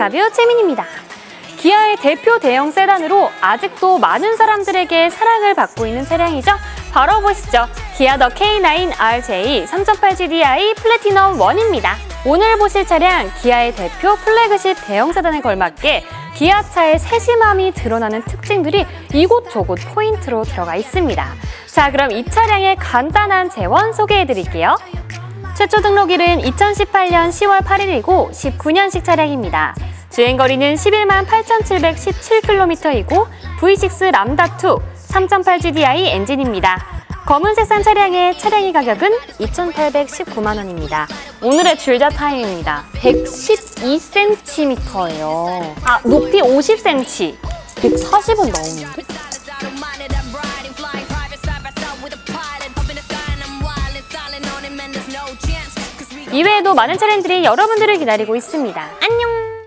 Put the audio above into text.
데카뷰 최민입니다. 기아의 대표 대형 세단으로 아직도 많은 사람들에게 사랑을 받고 있는 차량이죠. 바로 보시죠. 기아 더 K9 RJ 3.8 GDI 플래티넘 1입니다. 오늘 보실 차량 기아의 대표 플래그십 대형 세단에 걸맞게 기아차의 세심함이 드러나는 특징들이 이곳저곳 포인트로 들어가 있습니다. 자, 그럼 이 차량의 간단한 재원 소개해 드릴게요. 최초 등록일은 2018년 10월 8일이고 19년식 차량입니다. 주행거리는 11만 8,717km이고 V6 람다2 3.8 GDI 엔진입니다. 검은색산 차량의 차량의 가격은 2,819만 원입니다. 오늘의 줄자 타임입니다. 112cm예요. 아, 높이 50cm. 140은 나오는데? 이외에도 많은 차량들이 여러분들을 기다리고 있습니다. 안녕!